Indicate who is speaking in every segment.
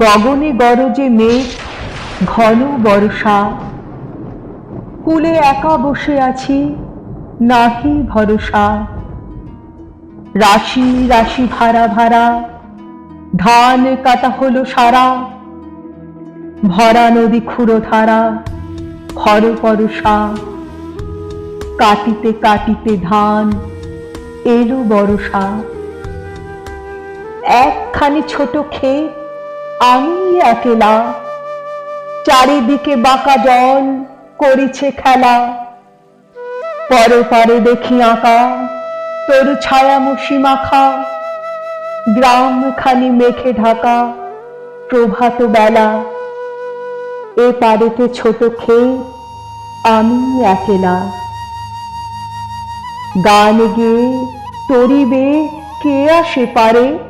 Speaker 1: গগনে গরজে মেঘ, ঘন বর্ষা। কুলে একা বসে আছি, নাহি ভরসা। রাশি রাশি ভাড়া ভাড়া, ধান কাটা হলো সারা। ভরা নদী খুঁড়ো ধারা খর পরশা কাটিতে কাটিতে ধান এলো বরষা। একখানি ছোট ক্ষেত আমি একেলা। চারিদিকে বাঁকা জল করেছে খেলা। পরে পরপারে দেখি আঁকা তোর ছায়ামুষি মাখা। গ্রাম খানি মেঘে ঢাকা প্রভাত বেলা। এ পারেতে ছোট খেয়ে আমি একেলা। গান গেয়ে তরিবে কে আসে পারে?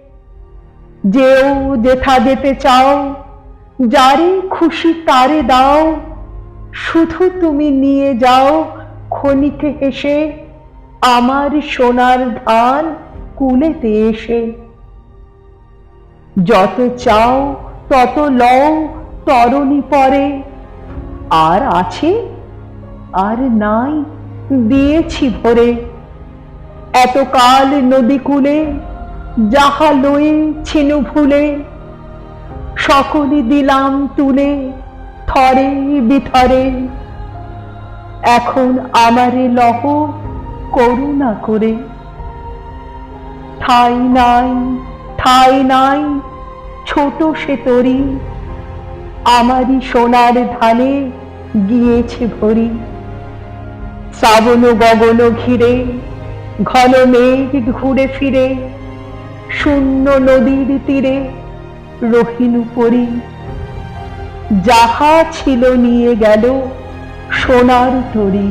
Speaker 1: যেও যেথা যেতে চাও যারে খুশি তারে দাও। শুধু তুমি নিয়ে যাও খনিকে হেসে, আমার সোনার ধান কুলেতে এসে। যত চাও, তত লও তরণী পরে। আর আছে, আর নাই, দিয়েছি ভরে। এতকাল নদী কূলে যাহা লয়ে ছিনু ভুলে, সকলে দিলাম তুলে থরে বিথরে। এখন আমারে লহ করুণা করে। ঠাই নাই ঠাই নাই, ছোট সে তরি, আমারই সোনার ধানে গিয়েছে ভরি। শ্রাবণ গগন ঘিরে, ঘন মেঘ ঘুরে ফিরে শূন্য নদীর তীরে রহিনু পরি। যাহা ছিল নিয়ে গেল সোনার তরী।